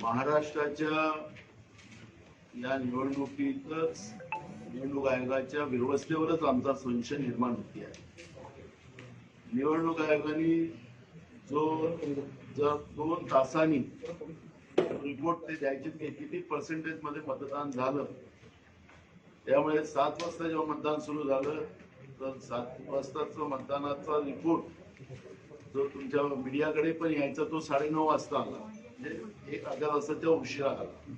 महाराष्ट्राच्या या निवडणुकीतच निवडणूक आयोगाच्या व्यवस्थेवरच आमचा संशय निर्माण होती आहे. निवडणूक आयोगाने जो जर दोन तासांनी रिपोर्ट ते द्यायचे की किती पर्सेंटेजमध्ये मतदान झालं त्यामुळे सात वाजता जेव्हा मतदान सुरू झालं तर सात वाजताचा मतदानाचा रिपोर्ट जो तुमच्या मीडियाकडे पण यायचा तो साडेनऊ वाजता आला. म्हणजे एक अर्ध्या तेव्हा उशिरा आला.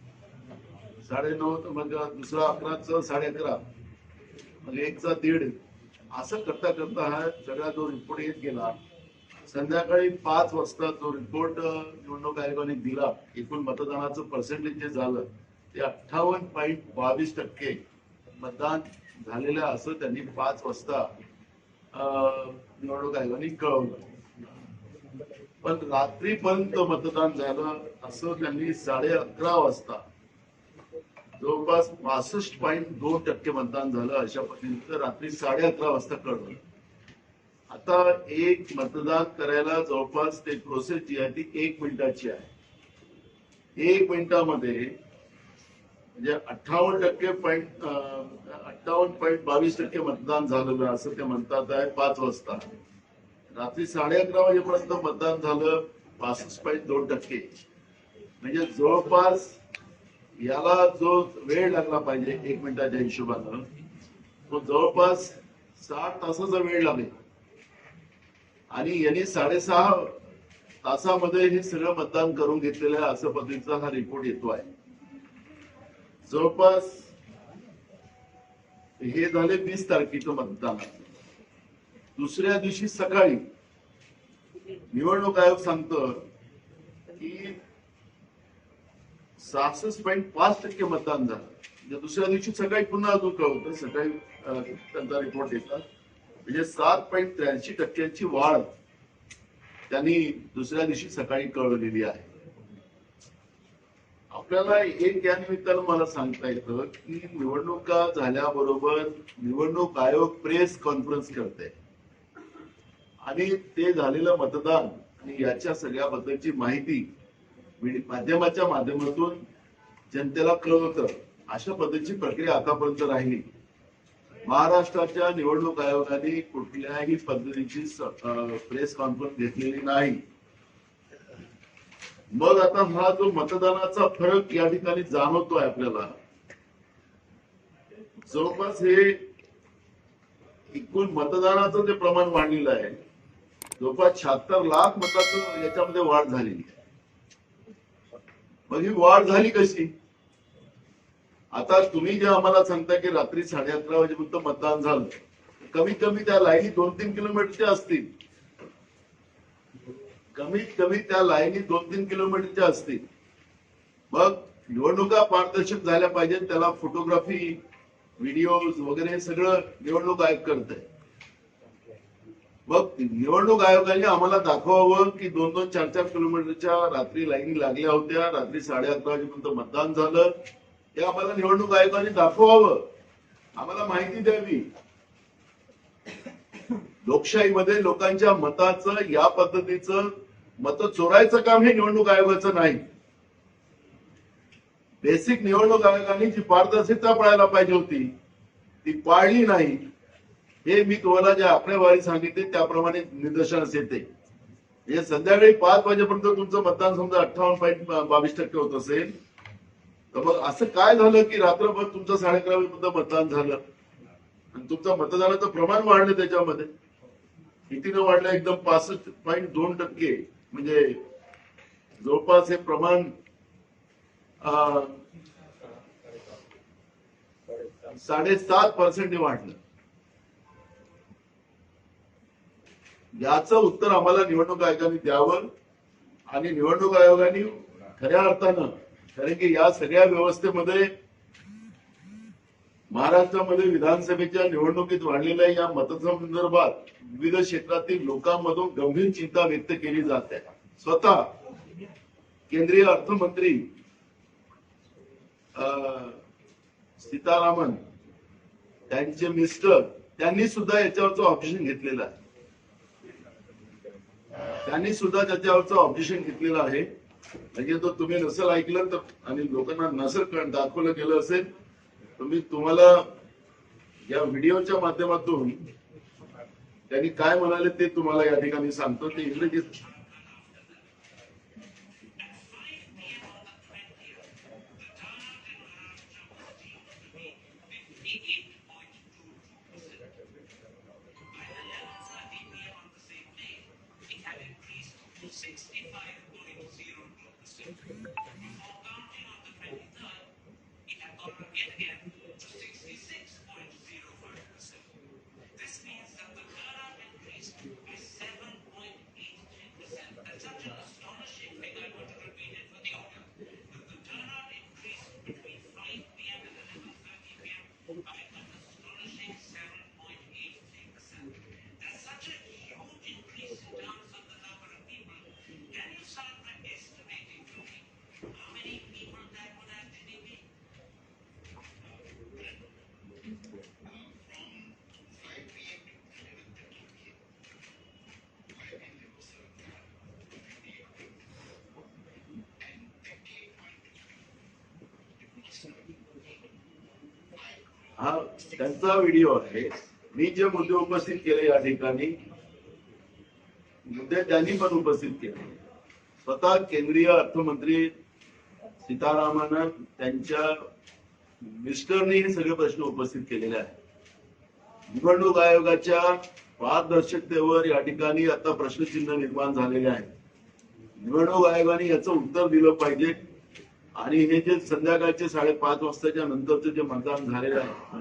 साडेनऊ तर मग दुसरा अकराचा साडे अकरा. मग एकचा दीड. असं करता करता हा सगळा जो रिपोर्ट येत गेला संध्याकाळी पाच वाजता जो रिपोर्ट निवडणूक आयोगाने दिला एकूण मतदानाचं पर्सेंटेज जे झालं ते अठ्ठावन्न पॉईंट बावीस टक्के मतदान झालेलं असं त्यांनी पाच वाजता निवडणूक आयोगाने कळवलं. पण रात्रीपर्यंत मतदान झालं असं त्यांनी साडे अकरा वाजता जवळपास पासष्ट पॉईंट दोन टक्के मतदान झालं अशा पद्धतीनं रात्री साडे अकरा वाजता कळलं. आता एक मतदान करायला जवळपास ते प्रोसेस जी आहे ती एक मिनिटाची आहे. एक मिनिटामध्ये म्हणजे अठ्ठावन्न टक्के पॉईंट अठ्ठावन्न पॉईंट बावीस टक्के मतदान झालेलं असं ते म्हणतात आहे पाच वाजता. रात्री साडे अकरा वाजेपर्यंत मतदान झालं पासष्ट पॉईंट दोन टक्के. म्हणजे जवळपास याला जो वेळ लागला पाहिजे एक मिनिटाच्या हिशोबानं तो जवळपास साठ तासाचा वेळ लागेल. आणि यांनी साडेसहा तासामध्ये हे सगळं मतदान करून घेतलेलं आहे असं पद्धतीचा हा रिपोर्ट येतो आहे. जवळपास हे झाले वीस तारखेचं मतदान. दुसऱ्या दिवशी सकाळी निवडणूक आयोग सांगतं की सहासष्ट पॉईंट पाच टक्के मतदान झालं. म्हणजे दुसऱ्या दिवशी सकाळी पुन्हा अजून कळवतं सकाळी त्यांचा रिपोर्ट येतात म्हणजे सात पॉईंट त्र्याऐंशी टक्क्यांची वाढ त्यांनी दुसऱ्या दिवशी सकाळी कळवलेली आहे. आपल्याला एक या निमित्तानं मला सांगता येतं की निवडणुका झाल्याबरोबर निवडणूक आयोग प्रेस कॉन्फरन्स करते आणि ते झालेलं मतदान आणि याच्या सगळ्याबद्दलची माहिती माध्यमाच्या माध्यमातून जनतेला कळवतं. अशा पद्धतीची प्रक्रिया आतापर्यंत राहिली. महाराष्ट्राच्या निवडणूक आयोगाने कुठल्याही पद्धतीची प्रेस कॉन्फरन्स घेतलेली नाही. मग आता हा जो मतदानाचा फरक या ठिकाणी जाणवतोय आपल्याला. जवळपास हे एकूण मतदानाचं जे प्रमाण वाढलेलं आहे जवळपास शहात्तर लाख मताचं याच्यामध्ये वाढ झालेली आहे. मग ही वाढ झाली कशी? आता तुम्ही जे आम्हाला सांगता की रात्री साडे अकरा वाजेपर्यंत मतदान झालं कमीत कमी त्या लाईनी दोन तीन किलोमीटरच्या असतील. कमीत कमी त्या लाईनी दोन तीन किलोमीटरच्या असतील. मग निवडणुका पारदर्शक झाल्या पाहिजेत त्याला फोटोग्राफी व्हिडिओ वगैरे सगळं निवडणूक आयोग करत आहे मग निवडणूक आयोगाने आम्हाला दाखवावं की दोन दोन चार चार किलोमीटरच्या रात्री लाईनी लागल्या होत्या रात्री साडे अकरा वाजेपर्यंत मतदान झालं. हे आम्हाला निवडणूक आयोगाने दाखवावं. आम्हाला माहिती द्यावी. लोकशाहीमध्ये लोकांच्या मताचं या पद्धतीचं मत चोरायचं काम हे निवडणूक आयोगाचं नाही. बेसिक निवडणूक आयोगाने जी पारदर्शकता पाळायला पाहिजे होती ती पाळली नाही. हे मी तुम्हाला ज्या आकडेवारी सांगितले त्याप्रमाणे निदर्शनास येते. हे संध्याकाळी पाच वाजेपर्यंत तुमचं मतदान समजा अठ्ठावन्न पॉईंट बावीस टक्के होत असेल तर मग असं काय झालं की रात्रभर तुमचं साडे अकरा वाजेपर्यंत मतदान झालं? आणि तुमचं मतदानाचं प्रमाण वाढलं त्याच्यामध्ये. कितीनं वाढलं? एकदम पासष्ट पॉईंट दोन टक्के. म्हणजे जवळपास हे प्रमाण साडेसात पर्सेंटने वाढलं. याचं उत्तर आम्हाला निवडणूक आयोगाने द्यावं आणि निवडणूक आयोगाने खऱ्या अर्थानं कारण की या सगळ्या व्यवस्थेमध्ये महाराष्ट्रामध्ये विधानसभेच्या निवडणुकीत वाढलेल्या या मतसंदर्भात विविध क्षेत्रातील लोकांमधून गंभीर चिंता व्यक्त केली जात आहे. स्वतः केंद्रीय अर्थमंत्री अं, सीतारामन त्यांचे मिस्टर त्यांनी सुद्धा याच्यावरचं ऑप्शन घेतलेलं आहे. त्यांनी सुद्धा त्याच्यावरचं ऑब्जेक्शन घेतलेलं आहे. म्हणजे तो तुम्ही नसेल ऐकलं तर आणि लोकांना नसेल कळ- दाखवलं गेलं असेल तर मी तुम्हाला या व्हिडिओच्या माध्यमातून त्यांनी काय म्हणाले ते तुम्हाला या ठिकाणी सांगतो. ते इंग्रजीत हा त्यांचा व्हिडिओ आहे. मी जे मुद्दे उपस्थित केले या ठिकाणी मुद्दे त्यांनी पण उपस्थित केले. स्वतः केंद्रीय अर्थमंत्री सीतारामन त्यांच्या मिस्टरनी हे सगळे प्रश्न उपस्थित केलेले आहेत. निवडणूक आयोगाच्या पारदर्शकतेवर या ठिकाणी आता प्रश्नचिन्ह निर्माण झालेले आहे निवडणूक आयोगाने याचं उत्तर दिलं पाहिजे. आणि हे जे संध्याकाळचे साडेपाच वाजताच्या नंतरचं जे मतदान झालेलं आहे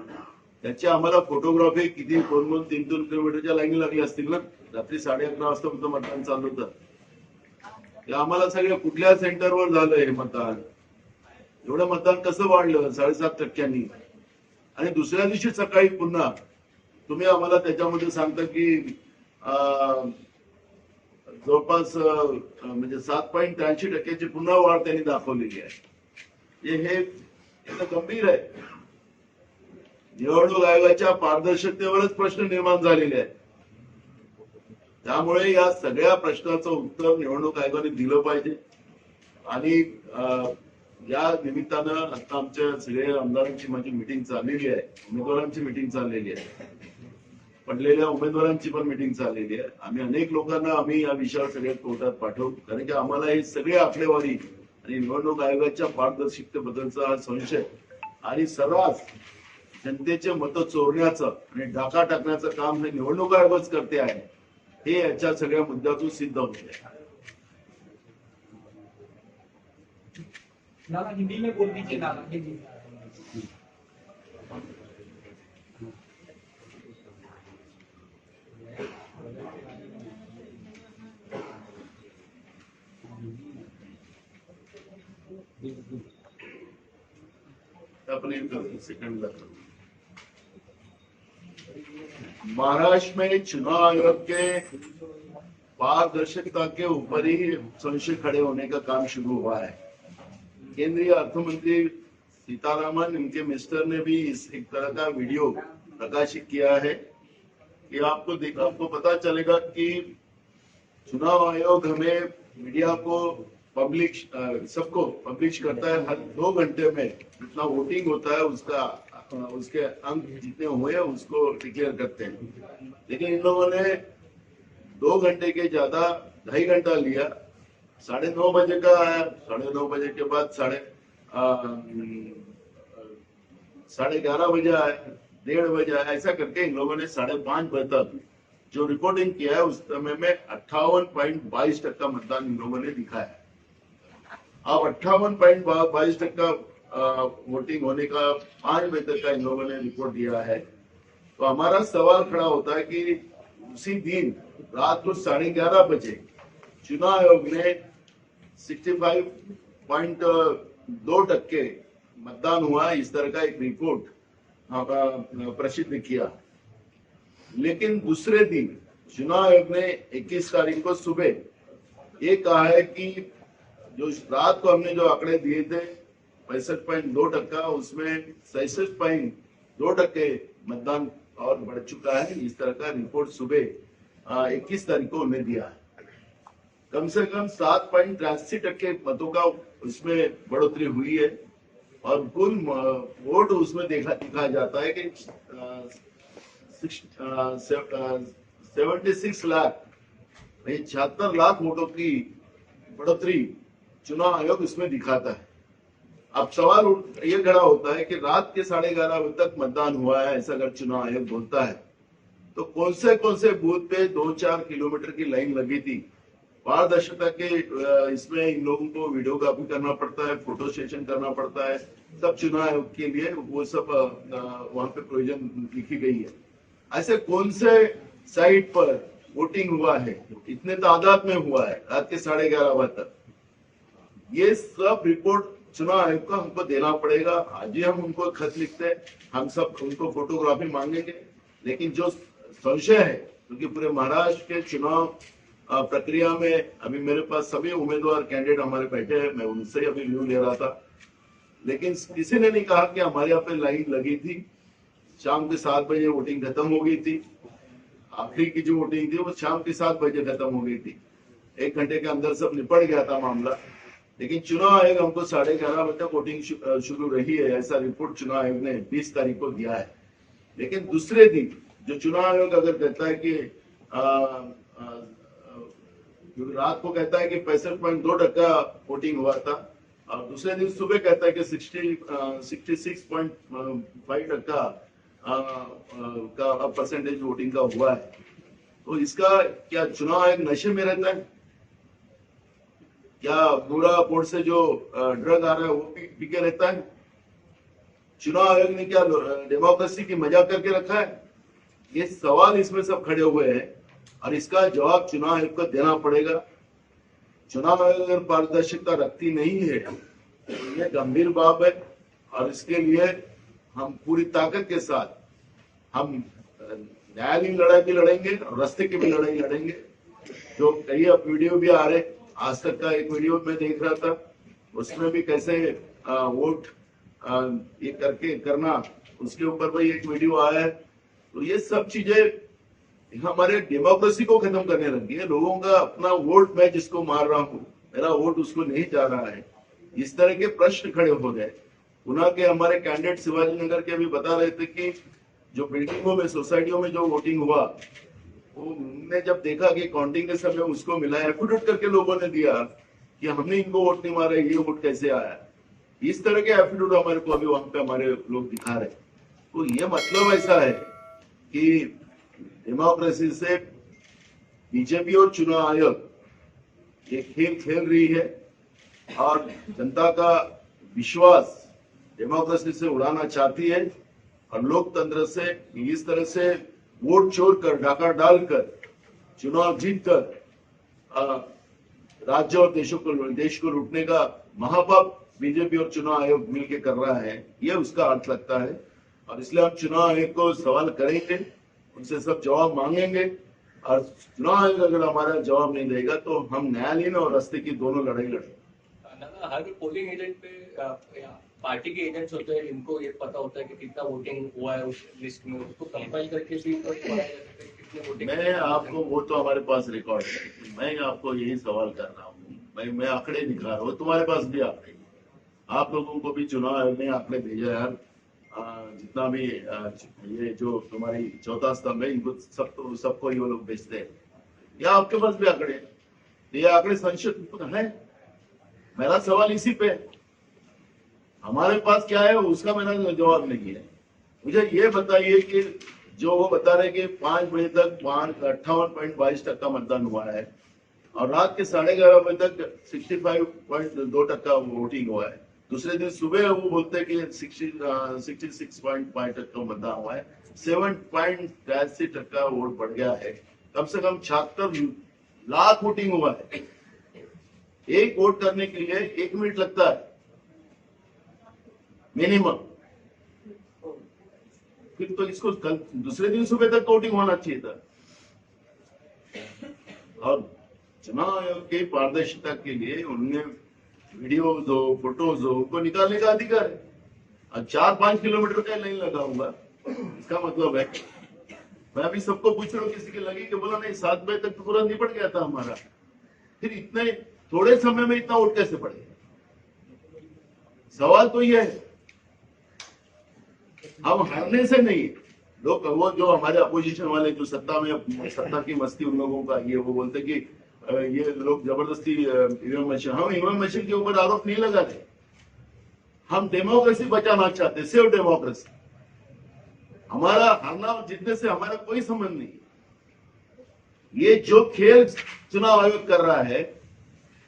त्याची आम्हाला फोटोग्राफी किती दोन दोन तीन दोन किलोमीटरच्या लाईन लागली असतील ना? रात्री साडे अकरा वाजता मतदान चालू होतं. ते आम्हाला सगळ्या कुठल्या सेंटरवर झालं हे मतदान? एवढं मतदान कसं वाढलं साडेसात टक्क्यांनी? आणि दुसऱ्या दिवशी सकाळी पुन्हा तुम्ही आम्हाला त्याच्यामध्ये सांगता की जवळपास म्हणजे सात पॉईंट त्र्याऐंशी टक्क्याची पुन्हा वाढ त्यांनी दाखवलेली आहे. हे गंभीर आहे. निवडणूक आयोगाच्या पारदर्शकतेवरच प्रश्न निर्माण झालेले आहेत. त्यामुळे या सगळ्या प्रश्नाचं उत्तर निवडणूक आयोगाने दिलं पाहिजे. आणि अं, या निमित्तानं आता आमच्या सगळ्या आमदारांची माझी मिटिंग चाललेली आहे उमेदवारांची मिटिंग चाललेली आहे. पडलेल्या उमेदवारांची पण मिटिंग चाललेली आहे. आम्ही अनेक लोकांना आम्ही या विषयावर सगळ्यात कोर्टात पाठवू कारण की आम्हाला हे सगळे आकडेवारी आणि निवडणूक आयोगाच्या पारदर्शकतेबद्दलचा हा संशय आणि सर्रास जनतेचे मत चोरण्याचं आणि डाका टाकण्याचं काम हे निवडणूक आयोगच करते आहे. हे याच्या सगळ्या मुद्द्यातून सिद्ध होते नाना हिंदी में बोल दीजिए नाना हिंदी अपने सेकंड महाराष्ट्र में चुनाव आयोग के पारदर्शिता के ऊपर ही संशय खड़े होने का काम शुरू हुआ है। केंद्रीय अर्थमंत्री सीतारामन, इनके मिस्टर ने भी इस एक तरह का वीडियो प्रकाशित किया है कि आपको देख, आपको पता चलेगा कि चुनाव आयोग हमें मीडिया को पब्लिश सबको पब्लिश करता है हर दो घंटे में जितना वोटिंग होता है उसका उसके अंक जितने हुए उसको डिक्लेयर करते हैं। लेकिन इन लोगों ने दो घंटे के ज़्यादा ढाई घंटा लिया। साढ़े नौ बजे का आया साढ़े नौ बजे के बाद साढ़े अ, साढ़े ग्यारह बजे आया डेढ़ बजे आया ऐसा करके इन लोगों ने साढ़े पाँच बजे तक जो रिपोर्टिंग किया है उस समय में अट्ठावन पॉइंट बाईस टक्का मतदान इन लोगों ने दिखाया अब अट्ठावन पॉइंट बाईस टक्का अ, वोटिंग होने का पाँच बजे तक का इन लोगों ने रिपोर्ट दिया है तो हमारा सवाल खड़ा होता है कि उसी दिन रात को साढ़े ग्यारह बजे चुनाव आयोग ने 65 पॉइंट दो टक्के मतदान हुआ इस तरह का एक रिपोर्ट प्रसिद्ध किया लेकिन दूसरे दिन चुनाव आयोग ने 21 तारीख को सुबह ये कहा है कि जो इस रात को हमने जो आंकड़े दिए थे, पैंसठ पॉइंट दो टक्का, उसमें सैसठ पॉइंट दो टक्के मतदान और बढ़ चुका है। इस तरह का रिपोर्ट सुबह इक्कीस तारीख को हमने दिया है। कम से कम सात पॉइंट तिरासी टक्के मतों का उसमें बढ़ोतरी हुई है और कुल वोट उसमें देखा, दिखाया जाता है कि सेवेंटी सिक्स लाख छिहत्तर लाख वोटों की बढ़ोतरी चुनाव आयोग इसमें दिखाता है। अब सवाल ये खड़ा होता है कि रात के साढ़े ग्यारह बजे तक मतदान हुआ है, ऐसा अगर चुनाव आयोग बोलता है तो कौन से कौन से बूथ पे दो चार किलोमीटर की लाइन लगी थी? पारदर्शिता के इसमें इन लोगों को वीडियोग्राफी करना पड़ता है, फ़ोटो सेशन करना पड़ता है, सब चुनाव आयोग के लिए वो सब वहाँ पे प्रोविज़न लिखी गई है। ऐसे कौन से साइट पर वोटिंग हुआ है? इतने तादाद में हुआ है, रात के साढ़े ग्यारह बजे तक। ये सब रिपोर्ट चुनाव आयोग को हमको देना पड़ेगा। आज ही हम उनको खत लिखते हैं, हम सब उनको फोटोग्राफी मांगेंगे। लेकिन जो संशय है, क्योंकि पूरे महाराष्ट्र के चुनाव प्रक्रिया में अभी मेरे पास सभी उम्मीदवार कैंडिडेट हमारे बैठे हैं, मैं उनसे अभी व्यू ले रहा था। लेकिन किसी ने नहीं कहा कि हमारे यहाँ पे लाइन लगी थी। शाम के सात बजे वोटिंग खत्म हो गई थी। आखिरी की जो वोटिंग थी, वो शाम के सात बजे खत्म हो गई थी। एक घंटे के अंदर सब निपट गया था मामला। लेकिन चुनाव आयोग हमको साढ़े ग्यारह बजे तक वोटिंग शुरू रही है, ऐसा रिपोर्ट चुनाव आयोग ने बीस तारीख को दिया है। लेकिन दूसरे दिन जो चुनाव आयोग अगर कहता है कि रात को कहता है कि पैंसठ पॉइंट दो टक्का वोटिंग हुआ था, और दूसरे दिन सुबह कहता है कि sixty sixty six point five टक्का का परसेंटेज वोटिंग का हुआ है। तो इसका क्या चुनाव आयोग नशे में रहता है? क्या पूरा बोर्ड से जो ड्रग आ रहा है वो पी, पी के रहता है। चुनाव आयोग ने क्या डेमोक्रेसी की मज़ाक करके रखा है? ये सवाल इसमें सब खड़े हुए हैं और इसका जवाब चुनाव आयोग को देना पड़ेगा। चुनाव आयोग अगर पारदर्शिता रखती नहीं है तो ये गंभीर बात है और इसके लिए हम पूरी ताकत के साथ हम न्यायालयीन लड़ाई भी लड़ेंगे और रास्ते की भी लड़ाई लड़ेंगे। जो कई अब वीडियो भी आ रहे आज तक का एक वीडियो में देख रहा था, उसमें भी कैसे वोट ये करके करना, उसके ऊपर भी एक वीडियो आया है। तो ये सब चीज़ें हमारे डेमोक्रेसी को खत्म करने लगी है। लोगों का अपना वोट मैं जिसको मार रहा हूँ, मेरा वोट उसको नहीं जा रहा है। इस तरह के प्रश्न खड़े हो गए। उना के हमारे कैंडिडेट शिवाजी नगर के भी बता रहे थे कि जो बिल्डिंगों में, सोसाइटियों में जो वोटिंग हुआ वो हमने जब देखा कि काउंटिंग के समय उसको मिला एफिडेविट करके लोगों ने दिया कि हमने इनको वोट नहीं मारा, ये वोट कैसे आया? इस तरह के एफिडेविट हमारे को अभी वहाँ पे हमारे लोग दिखा रहे तो ये मतलब ऐसा है कि डेमोक्रेसी से बीजेपी और चुनाव आयोग, ये खेल खेल रही है और जनता का विश्वास डेमोक्रेसी से उड़ाना चाहती है और लोकतंत्र से इस तरह से वोट चोर कर डाका डालकर चुनाव जीत कर अ, राज्य और देशों को देश को लूटने का महापाप बीजेपी और चुनाव आयोग मिलकर कर रहा है यह उसका अर्थ लगता है। और इसलिए हम चुनाव आयोग को सवाल करेंगे उनसे सब जवाब मांगेंगे और चुनाव आयोग अगर हमारा जवाब नहीं देगा तो हम न्यायालयीन और रस्ते की दोनों लड़ाई लड़ेंगे। हर पोलिंग एजेंट पे पार्टी के एजेंट्स होते हैं इनको ये पता होता है कि कितना वोटिंग हुआ है उस लिस्ट में उसको कंपाइल करके भी तो मैं आपको वो तो हमारे पास रिकॉर्ड है मैं आपको यही सवाल कर रहा हूँ। मैं मैं आंकड़े दिखा रहा हूँ तुम्हारे पास भी आंकड़े आप लोगों को भी चुनाव आयोग ने आंकड़े भेजा यार। जितना भी ये जो तुम्हारी चौथा स्तंभ है इनको सब तो सबको ये लोग भेजते हैं। या आपके पास भी आंकड़े ये आंकड़े संशोधित है। मेरा सवाल इसी पे है। हमारे पास क्या है, उसका मैंने जवाब नहीं है। मुझे ये बताइए कि जो वो बता रहे कि पाँच बजे तक पाँच अट्ठावन पॉइंट बाईस टक्का मतदान हुआ है और रात के साढ़े ग्यारह बजे तक सिक्सटी फाइव पॉइंट दो टक्का वोटिंग हुआ है। दूसरे दिन सुबह वो बोलते हैं कि सिक्सटी सिक्स पॉइंट फाइव टक्का मतदान हुआ है। सेवन पॉइंट तिरासी टक्का वोट बढ़ गया है। कम से कम छिहत्तर लाख वोटिंग हुआ है। एक वोट करने के लिए एक मिनट लगता है। मिनिमम फिर तो इसको कल, दूसरे दिन सुबह तक वोटिंग होना चाहिए था। और चुनाव आयोग के पारदर्शिता के लिए उन्होंने वीडियोज़ हो फ़ोटोज़ हो उनको निकालने का अधिकार है। और चार पाँच किलोमीटर का लाइन लगा हुआ इसका मतलब है मैं अभी सबको पूछ रहा हूँ, किसी के लगी कि बोला, नहीं, सात बजे तक तो पूरा निपट गया था हमारा। फिर इतने, थोड़े समय में इतना वोट कैसे पड़ेगा? सवाल तो यह है। हम हारने से नहीं। लोग वो जो हमारे अपोजिशन वाले, जो सत्ता में, सत्ता की मस्ती उन लोगों का, ये वो बोलते कि ये लोग ज़बरदस्ती ईवीएम मशीन हम ईवीएम मशीन के ऊपर आरोप नहीं लगाते। हम डेमोक्रेसी बचाना चाहते सेव डेमोक्रेसी हमारा हारना जीतने से हमारा कोई संबंध नहीं। ये जो खेल चुनाव आयोग कर रहा है,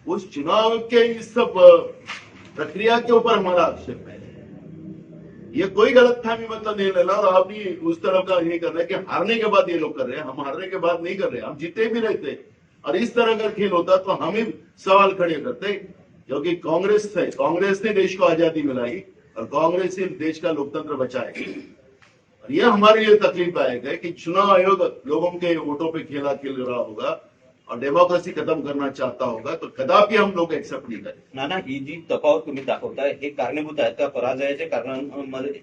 उस चुनाव के इस सब प्रक्रिया के ऊपर हमारा आक्षेप है। ये कोई गलत फहमी मतलब नहीं लेना और आप भी उस तरह का ये कर रहे हैं कि हारने के बाद ये लोग कर रहे हैं, हम हारने के बाद नहीं कर रहे, हम जीते भी रहते और इस तरह का खेल होता तो हम ही सवाल खड़े करते, क्योंकि कांग्रेस है, कांग्रेस ने देश को आज़ादी मिलाई, और कांग्रेस ही देश का लोकतंत्र बचाए। और ये हमारे लिए तकलीफ़ आएगा कि चुनाव आयोग लोगों के वोटों पे खेला खेल रहा होगा और डेमोक्रेसी खत्म करना चाहता होगा तो कदापि हम लोग एक्सेप्ट नहीं करें नाना ही जी तफावत तुम्ही दाखवताय हे। कारणीभूत आहेत का पराजयाच्या कारणांमध्ये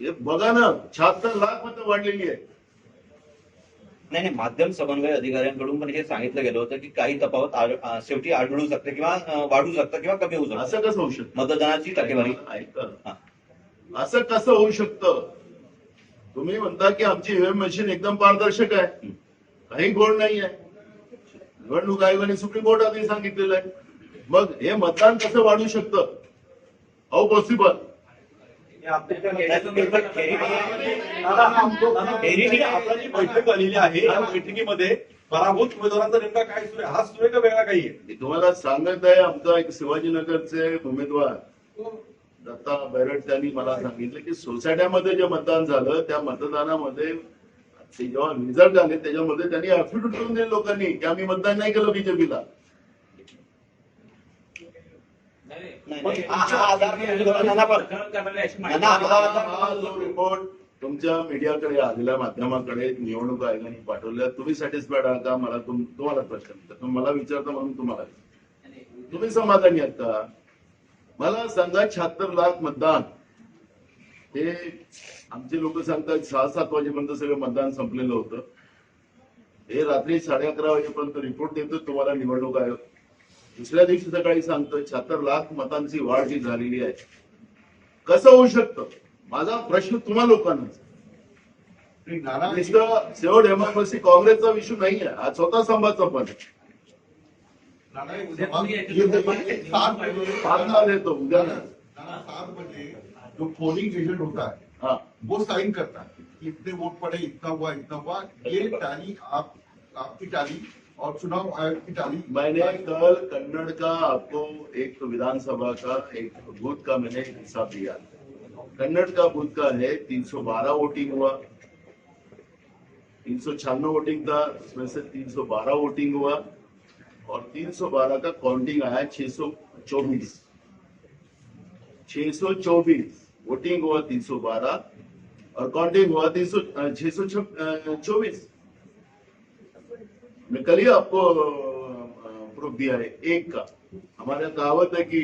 हे बघा ना शहात्तर लाख मतं वाढलेली आहे नाही नाही माध्यम समन्वय अधिकाऱ्यांकडून पण हे सांगितलं गेलं होतं की काही तफावत आढ- अं, शेवटी आढळू शकते किंवा अं, वाढू शकतं किंवा कमी होऊ शकतं. असं कसं होऊ शकतं? मतदानाची टक्केवारी. ऐका. हा. असं कसं होऊ शकतं? तुम्ही म्हणता की आमची ईव्हीएम मशीन एकदम पारदर्शक आहे. काही गोड नाही आहे निवडणूक आयोगाने सुप्रीम कोर्ट आधी सांगितलेलं आहे. मग हे मतदान कसं वाढू शकतं? हाऊ पॉसिबल फेरीने आता जी बैठक झालेली आहे या बैठकीमध्ये पराभूत उमेदवारांचा नेमका काय सुरू आहे? हा सुरू आहे का वेगळा काही आहे? मी तुम्हाला सांगत आहे आमचा एक शिवाजीनगरचे उमेदवार दत्ता बैरट त्यांनी मला सांगितलं की सोसायट्यामध्ये जे मतदान झालं त्या मतदानामध्ये ते जेव्हा रिझल्ट आले त्याच्यामध्ये त्यांनी ऍफिडेव्हिट करून दिले लोकांनी की आम्ही मतदान नाही केलं बीजेपीला रिपोर्ट तुमच्या मीडियाकडे आलेल्या माध्यमाकडे निवडणूक आयोगाने पाठवल्या तुम्ही सॅटिस्फाईड आहात का मला तुम- तुम्हाला प्रश्न. मला विचारता म्हणून तुम्हाला. तुम्ही समाधानी आहात का मला सांगा शहात्तर लाख मतदान ते आमचे लोक सांगतात सहा सात वाजेपर्यंत सगळं मतदान संपलेलं होतं हे रात्री साडे अकरा वाजेपर्यंत रिपोर्ट देतो तुम्हाला निवडणूक आयोग दुसऱ्या दिवशी सकाळी सांगतो शहात्तर लाख मतांची वाढ जी झालेली आहे कसं होऊ शकतं माझा प्रश्न तुम्हा लोकांनाच सेव डेमोक्रेसी काँग्रेसचा विषय नाही आहे हा स्वतः संभाचा पण आहे. नाना ये सवाल- ये देखिए, सात बजे साधना देतो उद्या जो पोलिंग एजेंट होता है हा। वो साइन करता है इतने वोट पड़े इतना हुआ इतना हुआ। ये टाली आप आपकी टाली और चुनाव आयोग की टाली मैंने कल कन्नड़ का आपको एक तो विधानसभा का एक बूथ का मैंने हिसाब दिया। कन्नड़ का बूथ का है 312 वोटिंग हुआ। तीन सौ छियानवे वोटिंग था उसमें से 312 वोटिंग हुआ। और 312 का काउंटिंग आया 624 624 वोटिंग हुआ 312 और काउंटिंग हुआ तीन सौ छह सौ चौबीस मैं कल ही आपको प्रूफ दिया है एक का। हमारे कहावत है कि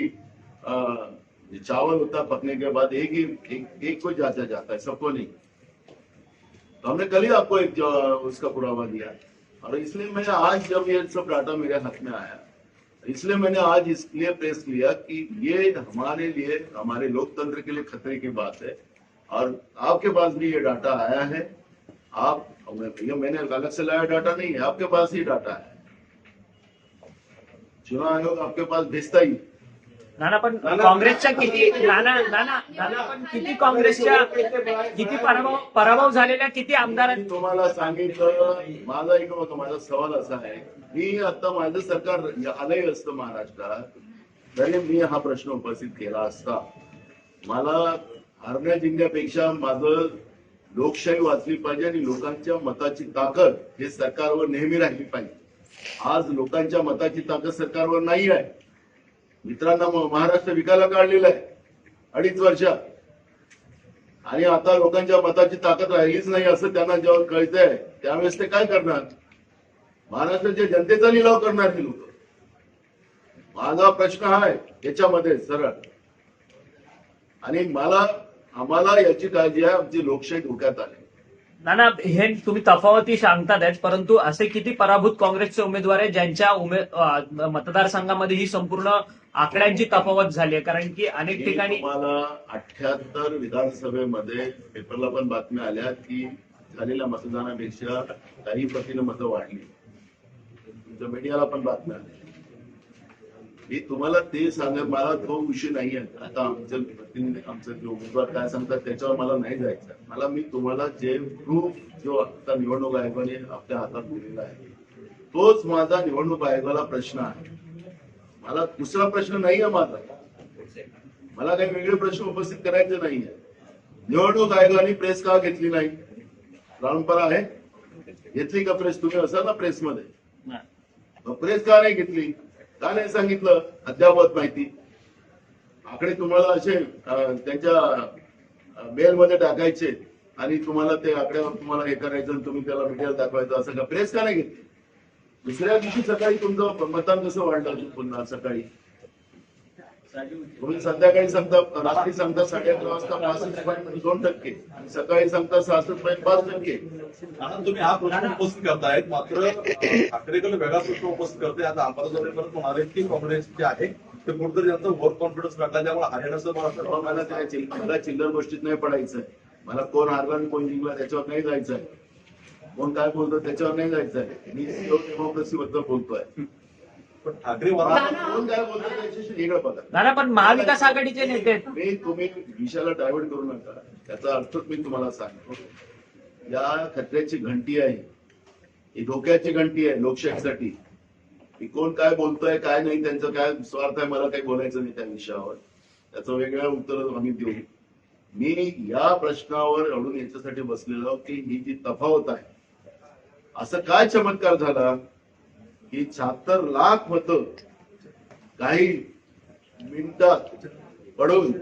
चावल होता पकने के बाद एक ही एक, एक को जाता जाता है सबको नहीं। तो हमने कल ही आपको एक उसका पुरावा दिया। और इसलिए मैं आज जब ये सब डाटा मेरे हाथ में आया इसलिए मैंने आज इसलिए प्रेस लिया कि ये हमारे लिए, हमारे लोकतंत्र के लिए खतरे की बात है। और आपके पास भी ये डाटा आया है। आप ये मैंने अलग से लाया डाटा नहीं है, आपके पास ही डाटा है। चुनाव आयोग आपके पास भेजता ही। नाना पण काँग्रेसच्या किती नाना नाना नाना पण किती काँग्रेसच्या किती पराभव पराभव झालेल्या किती आमदार मी तुम्हाला सांगितलं माझा एक माझा सवाल असा आहे. मी आता माझं सरकार आलंय असतं महाराष्ट्रात तरी मी हा प्रश्न उपस्थित केला असता. मला हरण्या जिंकण्यापेक्षा माझं लोकशाही वाचली पाहिजे आणि लोकांच्या मताची ताकद हे सरकारवर नेहमी राहिली पाहिजे. आज लोकांच्या मताची ताकद सरकारवर नाही आहे मित्रांना महाराष्ट्र विकायला काढलेला आहे. अडीच वर्षात. आणि आता लोकांच्या मताची ताकद राहिलीच नाही असं त्यांना जेव्हा कळतंय त्यावेळेस ते काय करणार? महाराष्ट्राच्या जनतेचा लिलाव करणार हे लोक. माझा प्रश्न आहे याच्यामध्ये सरळ. आणि मला आम्हाला याची काळजी आहे आमची लोकशाही धोक्यात आली. नाना हे तुम्ही तफावती सांगतात परंतु असे किती पराभूत काँग्रेसचे उमेदवार आहेत ज्यांच्या उमे मतदारसंघामध्ये ही संपूर्ण आकड्यांची तफावत झाली आहे. कारण की अनेक ठिकाणी तुम्हाला अठ्याहत्तर विधानसभेमध्ये पेपरला पण बातम्या आल्या की झालेल्या मतदानापेक्षा काही पटीनं मतं वाढली. तुमच्या मीडियाला पण बातम्या आल्या. मी तुम्हाला ते सांगत मला तो विषय नाही आहे. आता आमचे प्रतिनिधी आमचे जे उमेदवार काय सांगतात त्याच्यावर मला नाही जायचं मला मी तुम्हाला जे प्रूफ जो आता निवडणूक आयोगाने आपल्या हातात दिलेला आहे तोच माझा निवडणूक आयोगाला प्रश्न आहे. मला दुसरा प्रश्न नाही आहे माझा. मला काही वेगळे प्रश्न उपस्थित करायचे नाहीये निवडणूक आयोगाने प्रेस का घेतली नाही? परंपरा आहे? घेतली का प्रेस तुम्ही असाल ना प्रेसमध्ये प्रेस का नाही घेतली? का नाही सांगितलं? अद्यावत माहिती. आकडे तुम्हाला असे त्यांच्या मेलमध्ये टाकायचे आणि तुम्हाला ते आकड्यावर तुम्हाला हे करायचं आणि तुम्ही त्याला मीडियाला दाखवायचं असं का? प्रेस का नाही घेतली? दुसऱ्या दिवशी सकाळी तुमचं मतदान कसं वाढलं पुन्हा सकाळी? तुम्ही संध्याकाळी सांगता रात्री सांगता साडे अकरा वाजता पासष्ट पॉईंट दोन टक्के. आणि सकाळी सांगता सहासष्ट पॉईंट पाच टक्के. आता तुम्ही हा प्रश्न उपस्थित करतायत. मात्र ठाकरेकडे वेगळा प्रश्न उपस्थित करते आता अंबाजोगाई परत म्हणाले की काँग्रेस जे आहे ते कुठेतरी त्यांचं ओव्हर कॉन्फिडन्स घडला त्यामुळे हरियाणाचं मला मला चिल्लर गोष्टीत नाही पडायचंय. मला कोण हारला आणि कोण जिंकला त्याच्यावर नाही जायचंय. कोण काय बोलतो त्याच्यावर नाही जायचंय. मी डेमोक्रेसी बद्दल बोलतोय. पण ठाकरे नाना पण महाविकास आघाडीचे नेते. मी तुम्ही विषयाला डायव्हर्ट करू नका. त्याचा अर्थच मी तुम्हाला सांगतो. या खतऱ्याची घंटी आहे. ही धोक्याची घंटी आहे लोकशाहीसाठी. की कोण काय बोलतोय काय नाही त्यांचं काय स्वार्थ आहे मला काही बोलायचं नाही त्या विषयावर. त्याचं वेगळं उत्तर आम्ही देऊ. मी या प्रश्नावर अडून याच्यासाठी बसलेलो की ही जी तफावत आहे असं काय चमत्कार झाला? की शहात्तर लाख मतं काही मिनिटात पडून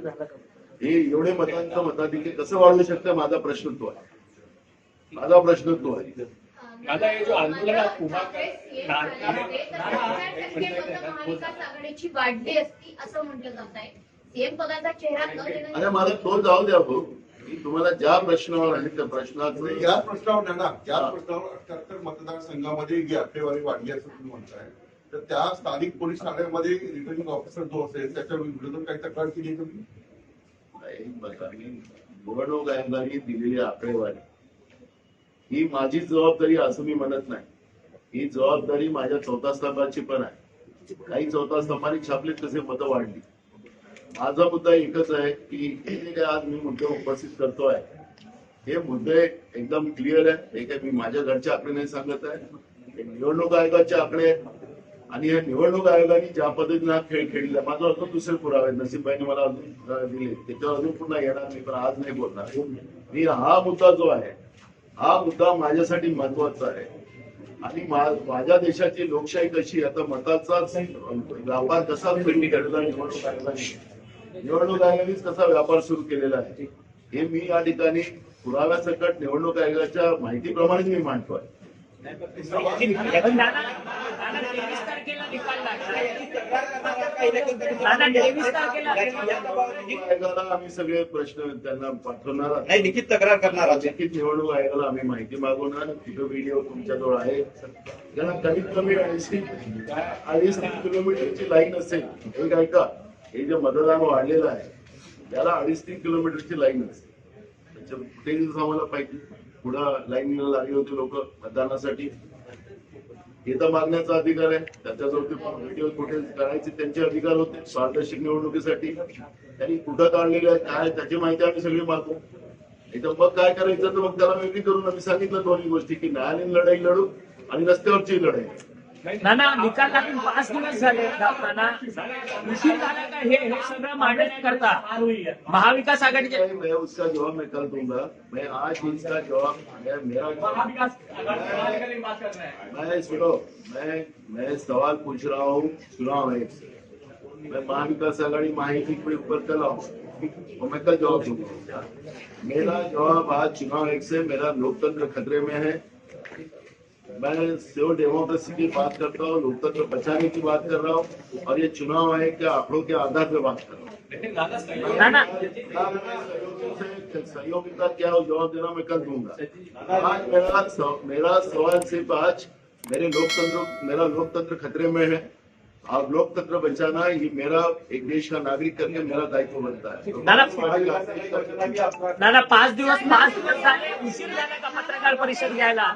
हे एवढे मतांचं मताधिक्य कसं वाढू शकतं माझा प्रश्न तो आहे. माझा प्रश्न तो आहे. आता हे जो आंदोलन वाढली असती असं म्हटलं जात आहे सीएम पदाचा चेहरा न अरे मला तो जाऊ द्या भाऊ. मी तुम्हाला ज्या प्रश्नावर आहे त्या प्रश्नाचं या प्रश्नावर नाही ना ज्या प्रश्नावर अठ्याहत्तर मतदारसंघामध्ये जी आकडेवारी वाढली असं तुम्ही म्हणताय तर त्या स्थानिक पोलीस ठाण्यामध्ये रिटर्निंग ऑफिसर जो असेल त्याच्या विरोधात काही तक्रार केली आहे तुम्ही? नाही, बघा, मी निवडणूक आयोगाने दिलेली आकडेवारी. ही माझी जबाबदारी असं मी म्हणत नाही. ही जबाबदारी माझ्या चौथा स्तंभाची पण आहे. काही चौथा स्तंभाने छापलेत कसे मतं वाढली. माझा मुद्दा एकच आहे की हे जे काय आज मी मुद्दे उपस्थित करतोय हे मुद्दे एकदम क्लिअर आहे. हे काय मी माझ्या घरच्या आकडे नाही सांगत आहे. निवडणूक आयोगाचे आकडे आणि या निवडणूक आयोगाने ज्या पद्धतीने हा खेळ खेळला माझा अजून दुसरे पुरावे नसीबाईने मला अजून दिले. त्याच्यावर अजून पुन्हा येणार नाही पण आज नाही बोलणार. मी हा मुद्दा जो आहे हा मुद्दा माझ्यासाठी महत्त्वाचा आहे. आणि माझ्या देशाची लोकशाही कशी आता मताचा व्यापार कसा सुरू केलेला निवडणूक आयोगाने. निवडणूक आयोगानेच कसा व्यापार सुरू केलेला आहे. हे मी या ठिकाणी पुराव्यासकट निवडणूक आयोगाच्या माहितीप्रमाणे मी मांडतोय आयोगाला आम्ही सगळे प्रश्न त्यांना पाठवणार. नाही लिखित तक्रार करणार लिखित निवडणूक आयोगाला आम्ही माहिती मागवणार. तिथं व्हिडिओ तुमच्याजवळ आहे. त्यांना कमीत कमी अडीचशे अडीच किलोमीटरची लाईन असेल. एक ऐका. हे जे मतदान वाढलेलं आहे त्याला अडीच तीन किलोमीटरची लाईन असते. त्याच्या कुठेही आम्हाला पाहिजे पुढं लाईन लागली होती लोक मतदानासाठी. हे तर मागण्याचा अधिकार आहे. त्याच्याजवळ कुठे करायचे त्यांचे अधिकार होते. पारदर्शक निवडणुकीसाठी. त्यांनी कुठं काढलेले आहे काय त्याची माहिती आम्ही सगळी मागू नाही तर मग काय करायचं? तर मग त्याला वेगळी करून आम्ही सांगितलं दोन्ही गोष्टी की न्यायालयीन लढाई लढू आणि रस्त्यावरची लढाई. नाना पाच दिवस झाले. नाना हे हे सगळं मांडण्याकरता महाविकास आघाडीचे मैं उसका जवाब मैं कल दूँगा. मैं आज इसका जवाब मैं मेरा मैं सुनो मैं मैं सवाल पूछ रहा हूँ चुनाव आयोग से मैं महाविकास आघाड़ी माहिती के ऊपर कल आऊँ। और मैं कल जवाब दूँगा। मेरा जवाब आज चुनाव आयोग से मेरा लोकतंत्र खतरे में है। मैं सेव डेमोक्रेसी की बात करता हूँ लोकतंत्र बचाने की बात कर रहा हूँ और ये चुनाव आयोग के आंकड़ों के आधार पे बात कर रहा हूँ। सहयोगिता क्या जवाब देना मैं कल दूँगा। आज मेरा मेरा सवाल सिर्फ़ आज मेरे लोकतंत्र मेरा लोकतंत्र खतरे में है और लोकतंत्र बचाना ये मेरा एक देश का नागरिक करके मेरा दायित्व बनता है। तो ना, ना, पार्टी का- ना ना पाच दिवस पाच दिवस झाले उशीर झाला का पत्रकार परिषद घ्यायला.